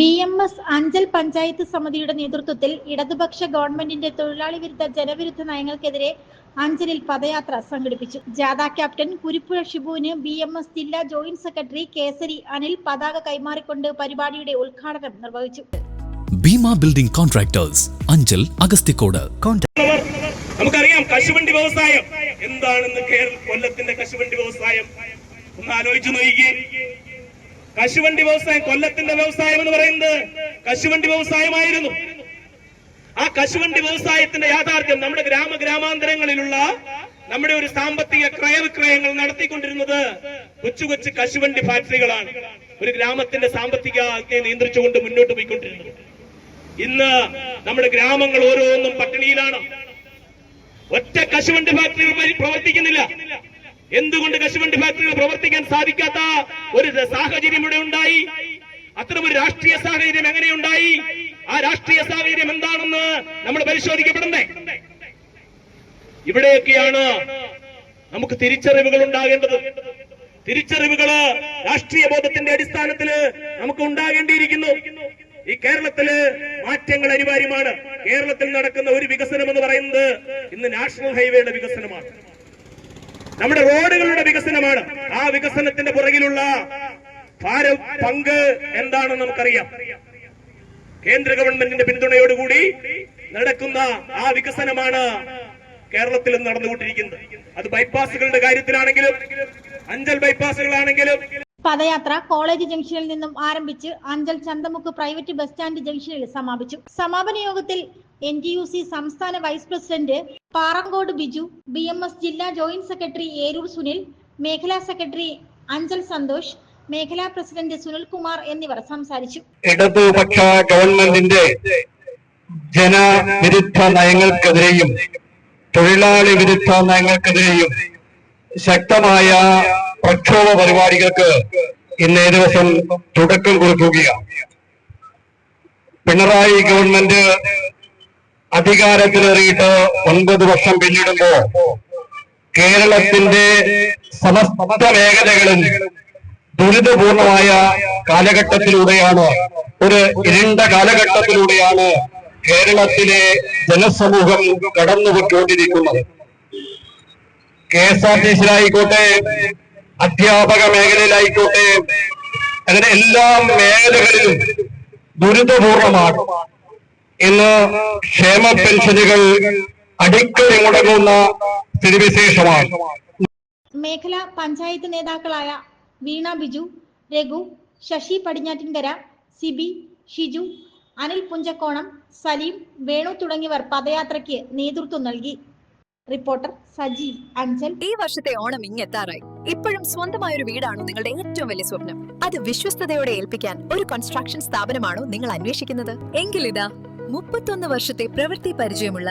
B M S Anchal panchayat സമിതിയുടെ നേതൃത്വത്തിൽ ഇടതുപക്ഷ ഗവൺമെന്റിന്റെ തൊഴിലാളി വിരുദ്ധ ജനവിരുദ്ധ നയങ്ങൾക്കെതിരെ അഞ്ചലിൽ പദയാത്ര സംഘടിപ്പിച്ചു. ജാഥ ക്യാപ്റ്റൻ കുരിപ്പുഴ ഷിബുവിന് ബി എം എസ് ജില്ലാ ജോയിന്റ് സെക്രട്ടറി കേസരി അനിൽ പതാക കൈമാറിക്കൊണ്ട് പരിപാടിയുടെ ഉദ്ഘാടനം നിർവഹിച്ചു. ഭീമ ബിൽഡിംഗ് കോൺട്രാക്ടേഴ്സ് അഞ്ചൽ അഗസ്തിക്കോട് നമുക്കറിയാം കശുവണ്ടി വ്യവസായം. എന്താണെന്ന് കേരള കൊല്ലത്തിന്റെ കശുവണ്ടി വ്യവസായം? ഒന്ന് ആലോചിച്ചു നോക്കിയേ. കശുവണ്ടി വ്യവസായം കൊല്ലത്തിന്റെ വ്യവസായം എന്ന് പറയുന്നത് കശുവണ്ടി വ്യവസായമായിരുന്നു. ആ കശുവണ്ടി വ്യവസായത്തിന്റെ യാഥാർത്ഥ്യം നമ്മുടെ ഗ്രാമ ഗ്രാമാന്തരങ്ങളിലുള്ള നമ്മുടെ ഒരു സാമ്പത്തിക ക്രയവിക്രയങ്ങൾ നടത്തിക്കൊണ്ടിരുന്നത് കൊച്ചു കൊച്ചു കശുവണ്ടി ഫാക്ടറികളാണ്. ഒരു ഗ്രാമത്തിന്റെ സാമ്പത്തിക നിയന്ത്രിച്ചുകൊണ്ട് മുന്നോട്ട് പോയിക്കൊണ്ടിരുന്നത്. ഇന്ന് നമ്മുടെ ഗ്രാമങ്ങൾ ഓരോന്നും പട്ടിണിയിലാണ്. ഒറ്റ കശുവണ്ടി ഫാക്ടറികൾ പ്രവർത്തിക്കുന്നില്ല. എന്തുകൊണ്ട് കശുവണ്ടി ഫാക്ടറികൾ പ്രവർത്തിക്കാൻ സാധിക്കാത്ത ഒരു സാഹചര്യം ഇവിടെ ഉണ്ടായി? അത്തരമൊരു രാഷ്ട്രീയ സാഹചര്യം എങ്ങനെയുണ്ടായി? ആ രാഷ്ട്രീയ സാഹചര്യം എന്താണെന്ന് നമ്മൾ പരിശോധിക്കപ്പെടണ്ടേ ഇവിടെയൊക്കെയാണ് നമുക്ക് തിരിച്ചറിവുകൾ ഉണ്ടാകേണ്ടത്. തിരിച്ചറിവുകൾ രാഷ്ട്രീയ ബോധത്തിന്റെ അടിസ്ഥാനത്തിൽ നമുക്ക് ഉണ്ടാകേണ്ടിയിരിക്കുന്നു. ഈ കേരളത്തിൽ മാറ്റങ്ങൾ അനിവാര്യമാണ്. കേരളത്തിൽ നടക്കുന്ന ഒരു വികസനം എന്ന് പറയുന്നത് ഇന്ന് നാഷണൽ ഹൈവേയുടെ വികസനമാണ്. നമ്മുടെ റോഡുകളുടെ വികസനമാണ്. ആ വികസനത്തിന്റെ പുറകിലുള്ള പങ്ക് എന്താണെന്ന് നമുക്കറിയാം. കേന്ദ്ര ഗവൺമെന്റിന്റെ പിന്തുണയോടുകൂടി നടക്കുന്ന ആ വികസനമാണ് കേരളത്തിൽ നടന്നുകൊണ്ടിരിക്കുന്നത്. അത് ബൈപ്പാസുകളുടെ കാര്യത്തിലാണെങ്കിലും അഞ്ചൽ ബൈപ്പാസുകളാണെങ്കിലും. പദയാത്ര കോളേജ് ജംഗ്ഷനിൽ നിന്നും ആരംഭിച്ച് Anchal Chanthamukku private bus stand ജംഗ്ഷനിൽ സമാപിച്ചു. സമാപന യോഗത്തിൽ എൻ യു സി സംസ്ഥാന vice president Parankode Biju B M S ജില്ലാ ജോയിന്റ് സെക്രട്ടറി ഏരൂർ സുനിൽ മേഖലാ സെക്രട്ടറി അഞ്ചൽ സന്തോഷ് മേഖലാ പ്രസിഡന്റ് സുനിൽകുമാർ എന്നിവർ സംസാരിച്ചു. ഇടതുപക്ഷ ഗവൺമെന്റിന്റെ ജനവിരുദ്ധ നയങ്ങൾക്കെതിരെയും തൊഴിലാളി വിരുദ്ധ നയങ്ങൾക്കെതിരെയും ശക്തമായ പ്രക്ഷോഭ പരിപാടികൾക്ക് ഇന്നേ ദിവസം തുടക്കം കുറിക്കുകയാണ്. പിണറായി ഗവൺമെന്റ് അധികാരത്തിലേറിയിട്ട് ഒൻപത് വർഷം പിന്നിടുമ്പോ കേരളത്തിന്റെ സമസ്ത മേഖലകളും ദുരിതപൂർണമായ കാലഘട്ടത്തിലൂടെയാണ് ഒരു ഇരുണ്ട കാലഘട്ടത്തിലൂടെയാണ് കേരളത്തിലെ ജനസമൂഹം കടന്നുപോയിക്കൊണ്ടിരിക്കുന്നത്. കെ എസ് ആർ ടി സിയിലായിക്കോട്ടെ അധ്യാപക മേഖലയിലായിക്കോട്ടെ അങ്ങനെ എല്ലാ മേഖലകളിലും ദുരിതപൂർണമാണ്. ഇന്ന് ക്ഷേമ പെൻഷനുകൾ അടിക്കടി മുടങ്ങുന്ന സ്ഥിതിവിശേഷമാണ്. മേഖല പഞ്ചായത്ത് നേതാക്കളായ വീണ ബിജു രഘു ശശി പടിഞ്ഞാറ്റിൻകര സിബി ഷിജു അനിൽ പുഞ്ചക്കോണം സലീം വേണു തുടങ്ങിയവർ പദയാത്രയ്ക്ക് നേതൃത്വം നൽകി. റിപ്പോർട്ടർ സജി അഞ്ചൽ. ഈ വർഷത്തെ ഓണം ഇങ്ങെത്താറായി. ഇപ്പോഴും സ്വന്തമായ ഒരു വീടാണോ നിങ്ങളുടെ ഏറ്റവും വലിയ സ്വപ്നം? അത് വിശ്വസ്തയോടെ ഏൽപ്പിക്കാൻ ഒരു കൺസ്ട്രക്ഷൻ സ്ഥാപനമാണോ നിങ്ങൾ അന്വേഷിക്കുന്നത്? എങ്കിലിതാ മുപ്പത്തൊന്ന് വർഷത്തെ പ്രവൃത്തി പരിചയമുള്ള